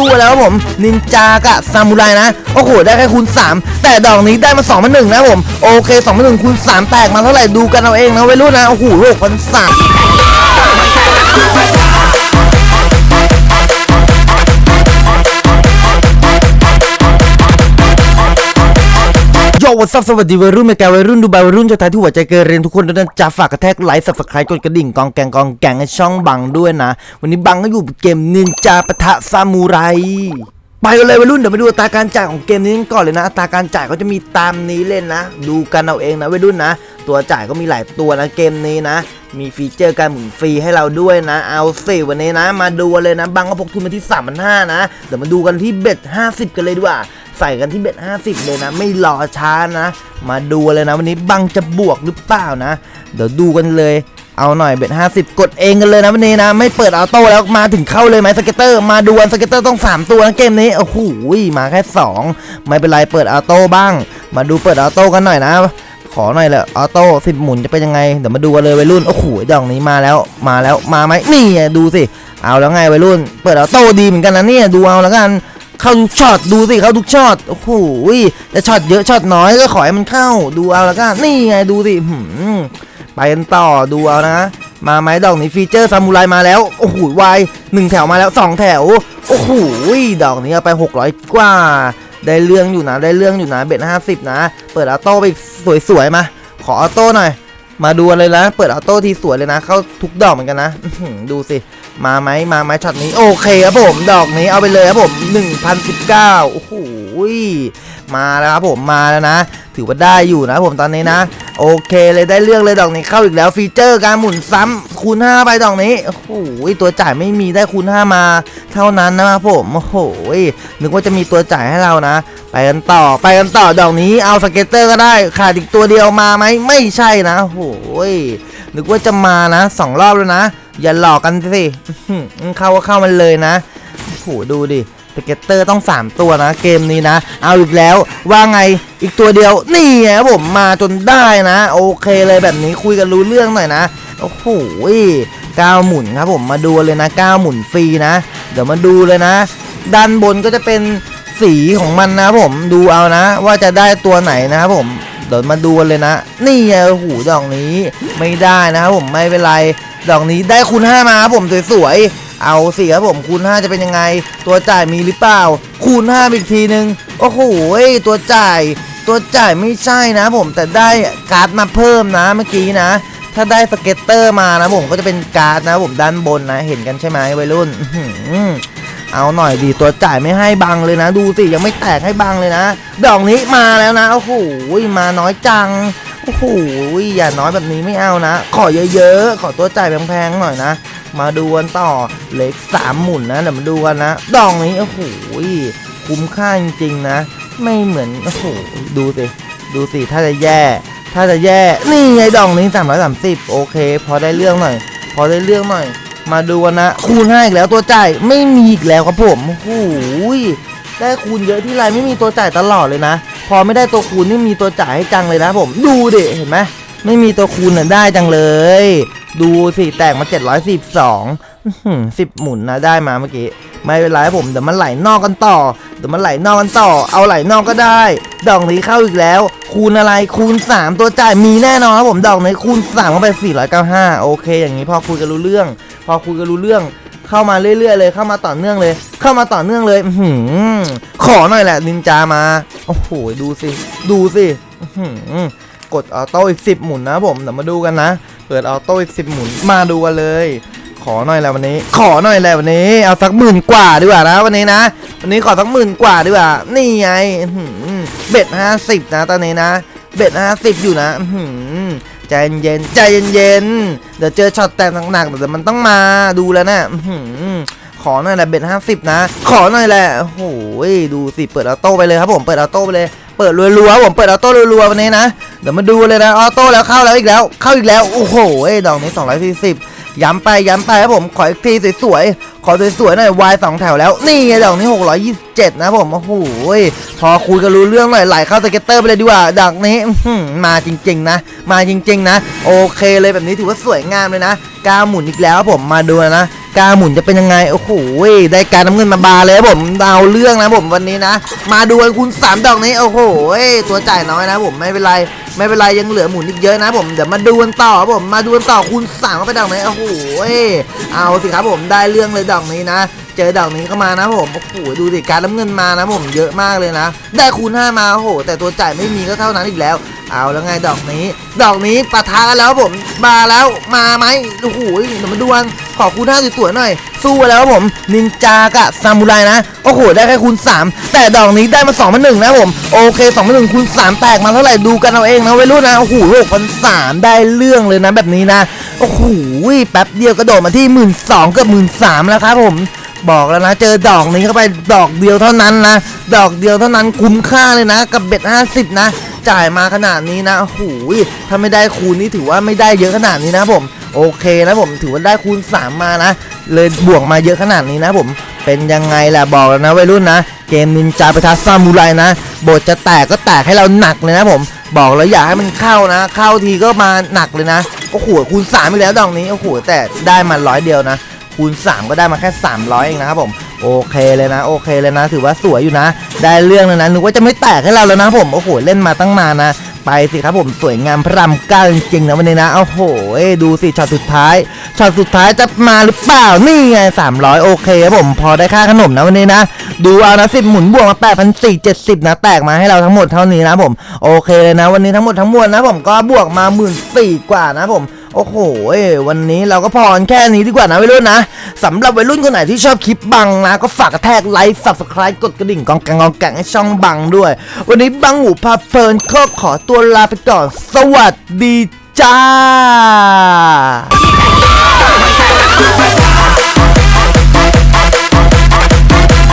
สู้แล้วครับผม นินจากะซามูไรนะ โอ้โห ได้แค่คูณ 3 แต่ดอกนี้ได้มา2มา1นะครับผม โอเค2มา1คูณ 3 แตกมาเท่าไหร่ดูกันเอาเองนะวัยรุ่นนะ โอ้โหโลกพันสาม วัสสวัสดีวัยรุ่นเมกาวัยรุ่นดูบายวัยรุ่นจะทายที่หัวใจเกินเรียนทุกคนด้วยนะจะฝากกระแทกไลค์สับสไครต์กดกระดิ่งกองแกงกองแกงให้ช่องบังด้วยนะ วันนี้บังก็อยู่เกมนินจาปะทะซามูไร ไปกันเลยวัยรุ่นเดี๋ยวมาดูอัตราการจ่ายของเกมนี้กันก่อนเลยนะอัตราการจ่ายก็จะมีตามนี้เล่นนะ ดูกันเอาเองนะวัยรุ่นนะ ตัวจ่ายก็มีหลายตัวนะเกมนี้นะ มีฟีเจอร์การหมุนฟรีให้เราด้วยนะ เอาสิวันนี้นะ มาดูเลยนะบังก็พกทุนมาที่3ามพันห้านะเดี๋ยวมาดูกันที่เบ็ด50 กันเลยดีกว่า ใส่กันที่เบ็ด50 เลยนะ ไม่รอช้านะ มาดูเลยนะ วันนี้บังจะบวกหรือเปล่านะ เดี๋ยวดูกันเลยเอาหน่อยเบ็ด50 กดเองกันเลยนะวันนี้นะ ไม่เปิดออโต้แล้วมาถึงเข้าเลยไหมสเก็ตเตอร์มาดูวันสเก็ตเตอร์ต้อง 3 ตัวนะเกมนี้โอ้โหมาแค่ 2 ไม่เป็นไรเปิดออโต้บ้าง มาดูเปิดออโต้กันหน่อยนะขอหน่อยแหละออโต้สิบหมุนจะเป็นยังไง เดี๋ยวมาดูกันเลยวัยรุ่น โอ้โหดอกนี้มาแล้ว มาแล้ว มาไหมนี่ดูสิ เอาแล้วไงวัยรุ่น เปิดออโต้ดีเหมือนกันนะเนี่ย ดูเอาแล้วกัน เข้าทุกช็อตดูสิเข้าทุกช็อตโอ้โหจะช็อตเยอะช็อตน้อยก็ขอให้มันเข้าดูเอาแล้วกันนี่ไงดูสิหืมไปกันต่อดูเอานะมาไหมดอกนี้ฟีเจอร์ซามูไรมาแล้ว โอ้โหวายหนึ่งแถวมาแล้วสองแถว โอ้โหดอกนี้เอาไป 600 กว่า ได้เรื่องอยู่นะ ได้เรื่องอยู่นะ เบ็ดห้าสิบนะ เปิดออโต้ไปสวยๆมา ขอออโต้หน่อย มาดูเลยนะ เปิดออโต้ทีสวยเลยนะ เข้าทุกดอกเหมือนกันนะดูสิ มาไหมมาไหมช็อตนี้ โอเคครับผม ดอกนี้เอาไปเลยครับผม 1019 โอ้โห มาแล้วครับผมมาแล้วนะ ถือว่าได้อยู่นะผมตอนนี้นะ โอเคเลยได้เรื่องเลยดอกนี้เข้าอีกแล้วฟีเจอร์การหมุนซ้ำคูณ5ไปดอกนี้โอ้โหตัวจ่ายไม่มีได้คูณ5มาเท่านั้นนะครับผมโอ้โหนึกว่าจะมีตัวจ่ายให้เรานะ ไปกันต่อไปกันต่อดอกนี้เอาสเก็ตเตอร์ก็ได้ขาดอีกตัวเดียวมาไหมไม่ใช่นะโอ้โหนึกว่าจะมานะสองรอบแล้วนะ อย่าหลอกกันสิเข้าก็เข้ามันเลยนะโอ้โหดูดิ สเก็ตเตอร์ต้อง 3 ตัวนะเกมนี้นะ เอาอีกแล้วว่าไงอีกตัวเดียวนี่ไงครับผมมาจนได้นะ โอเคเลยแบบนี้คุยกันรู้เรื่องหน่อยนะโอ้โหก้าวหมุนครับผมมาดูเลยนะก้าวหมุนฟรีนะ เดี๋ยวมาดูเลยนะ ด้านบนก็จะเป็นสีของมันนะผมดูเอานะ ว่าจะได้ตัวไหนนะครับผมเดี๋ยวมาดูเลยนะ นี่ไงโอ้โหดอกนี้ไม่ได้นะครับผมไม่เป็นไรดอกนี้ได้คูณ5มาครับผมสวยๆ เอาสิครับผมคูณ 5 จะเป็นยังไง ตัวจ่ายมีหรือเปล่า คูณ 5 อีกทีนึง โอ้โหตัวจ่าย ตัวจ่ายไม่ใช่นะผมแต่ได้การ์ดมาเพิ่มนะเมื่อกี้นะ ถ้าได้สเก็ตเตอร์มานะผมก็จะเป็นการ์ดนะผมด้านบนนะเห็นกันใช่ไหมวัยรุ่นเอาหน่อยดีตัวจ่ายไม่ให้บังเลยนะ ดูสิยังไม่แตกให้บังเลยนะ ดอกนี้มาแล้วนะโอ้โหมาน้อยจัง โอ้โหอย่าน้อยแบบนี้ไม่เอานะ ขอเยอะๆ ขอตัวจ่ายแพงๆหน่อยนะ มาดูกันต่อเล็กสามหมุนนะเดี๋ยวมาดูกันนะดอกนี้โอ้โหคุ้มค่าจริงๆนะ ไม่เหมือนโอ้โหดูสิดูสิถ้าจะแย่ ถ้าจะแย่นี่ไงดอกนี้สามร้อยสามสิบโอเค พอได้เรื่องหน่อย พอได้เรื่องหน่อย มาดูกันนะ คูณห้อีกแล้วตัวจ่ายไม่มีอีกแล้วครับผมโอ้โหได้คูณเยอะที่ไรไม่มีตัวจ่ายตลอดเลยนะ พอไม่ได้ตัวคูณนี่มีตัวจ่ายให้จังเลยนะผม ดูดิเห็นไหมไม่มีตัวคูณน่ะได้จังเลย ดูสิแตกมา712สิบหมุนนะได้มาเมื่อกี้ไม่เป็นไรผมเดี๋ยวมันไหลนอกกันต่อเดี๋ยวมันไหลนอกกันต่อ เอาไหลนอกก็ได้ ดอกนี้เข้าอีกแล้ว คูณอะไรคูณ 3 ตัวจ่ายมีแน่นอนครับผมดอกนี้คูณ3เข้าไป495โอเค อย่างนี้พอคุยกันรู้เรื่อง พอคุยกันรู้เรื่อง เข้ามาเรื่อยๆเลย เข้ามาต่อเนื่องเลย เข้ามาต่อเนื่องเลยหืขอหน่อยแหละนินจามา โอ้โห ดูสิ ดูสิหือกดออโต้อีก10หมุนนะผมเดี๋ยวมาดูกันนะ เปิดออโต้อีก10หมุน มาดูกันเลย ขอหน่อยและวันนี้ ขอหน่อยและวันนี้ เอาสักหมื่นกว่าดีกว่านะวันนี้นะ วันนี้ขอสักหมื่นกว่าดีกว่า นี่ไงเบ็ดห้าสิบนะตอนนี้นะ เบ็ดห้าสิบอยู่นะอื้อหือ ใจเย็นใจเย็นเดี๋ยวเจอช็อตแตกหนักๆเดี๋ยวมันต้องมาดูแล้วนะขอหน่อยแหละเบ็ดห้าสิบนะ ขอหน่อยแหละโอ้โหดูสิเปิดออโต้ไปเลยครับผมเปิดออโต้ไปเลยเปิดรัวๆครับผมเปิดออโต้รัวๆวันนี้นะเดี๋ยวมาดูเลยนะออโต้แล้วเข้าแล้วอีกแล้ว เข้าอีกแล้วโอ้โหดอกนี้อยสี่สิบ ย้ำไปย้ำไปครับผมขออีกทีสวยๆขอสวยๆหน่อยวายสองแถวแล้วนี่ไงดอกนี้627 นะผมโอ้โหพอคุยกันรู้เรื่องหน่อยไหลเข้าสเก็ตเตอร์ไปเลยดีกว่าดอกนี้มาจริง ๆ นะ มาจริง ๆ นะ โอเคเลยแบบนี้ถือว่าสวยงามเลยนะก้าหมุนอีกแล้วครับผมมาดูนะ การหมุนจะเป็นยังไง โอ้โหได้การน้ำเงินมาบาเลยผมเอาเรื่องนะผมวันนี้นะ มาดูกันคุณสามดอกนี้ โอ้โหตัวจ่ายน้อยนะผมไม่เป็นไรไม่เป็นไรยังเหลือหมุนอีกเยอะนะผมเดี๋ยวมาดูกันต่อผมมาดูกันต่อคุณสามไปดอกไหนโอ้โหเอาสิครับผมได้เรื่องเลยดอกนี้นะ เจอดอกนี้เข้ามานะผมโอ้โหดูสิการน้ำเงินมานะผมเยอะมากเลยนะ ได้คูณห้ามาโอ้โหแต่ตัวจ่ายไม่มีก็เท่านั้นอีกแล้ว เอาแล้วไงดอกนี้ ดอกนี้ปะทะกันแล้วผมมาแล้วมาไหมโอ้โหเดี๋ยวมาดูกันขอคูณห้าสวยๆหน่อย สู้กันแล้วผมนินจากะซามูไรนะ โอ้โห ได้แค่คูณ 3 แต่ดอกนี้ได้มา2มาหนึ่งนะผม โอเค2มาหนึ่งคูณ3แตกมาเท่าไหร่ดูกันเอาเองนะวัยรุ่นนะ โอ้โหหกพันสามได้เรื่องเลยนะแบบนี้นะ โอ้โห แป๊บเดียวกระโดดมาที่หมื่นสองกับหมื่นสามแล้วครับผมบอกแล้วนะเจอดอกนี้เข้าไปดอกเดียวเท่านั้นนะ ดอกเดียวเท่านั้นคุ้มค่าเลยนะ กับเบ็ด50 นะ จ่ายมาขนาดนี้นะโอ้โหถ้าไม่ได้คูณนี่ถือว่าไม่ได้เยอะขนาดนี้นะผมโอเคนะผมถือว่าได้คูณ 3 มานะเลยบวกมาเยอะขนาดนี้นะผมเป็นยังไงล่ะบอกแล้วนะวัยรุ่นนะ เกมนินจาปะทัดซามูไรนะบทจะแตกก็แตกให้เราหนักเลยนะผมบอกแล้วอยากให้มันเข้านะ เข้าทีก็มาหนักเลยนะโอ้โหคูณ3ไปแล้วดอกนี้โอ้โหแต่ได้มาร้อยเดียวนะคูณ 3 ก็ได้มาแค่ 300 เองนะครับผม โอเคเลยนะ โอเคเลยนะ ถือว่าสวยอยู่นะ ได้เรื่องเลยนะนึกว่าจะไม่แตกให้เราแล้วนะผมโอ้โหเล่นมาตั้งนานนะ ไปสิครับผมสวยงามพระรำเก้าจริงๆนะวันนี้นะโอ้โหดูสิช็อตสุดท้ายช็อตสุดท้ายจะมาหรือเปล่านี่ไง300 โอเคครับผมพอได้ค่าขนมนะวันนี้นะ ดูเอานะสิหมุนบวกมา8,470นะแตกมาให้เราทั้งหมดเท่านี้นะผมโอเคเลยนะ วันนี้ทั้งหมดทั้งมวลนะผมก็บวกมา1 4ื่นกว่านะผม โอ้โหวันนี้เราก็พอนแค่นี้ดีกว่านะวัยรุ่นนะสำหรับวัยรุ่นคนไหนที่ชอบคลิปบังนะ ก็ฝากกระแทกไลค์ subscribe กดกระดิ่งกองแกงกองแกงให้ช่องบังด้วย วันนี้บังหูพาเพลินก็ขอตัวลาไปก่อน สวัสดีจ้า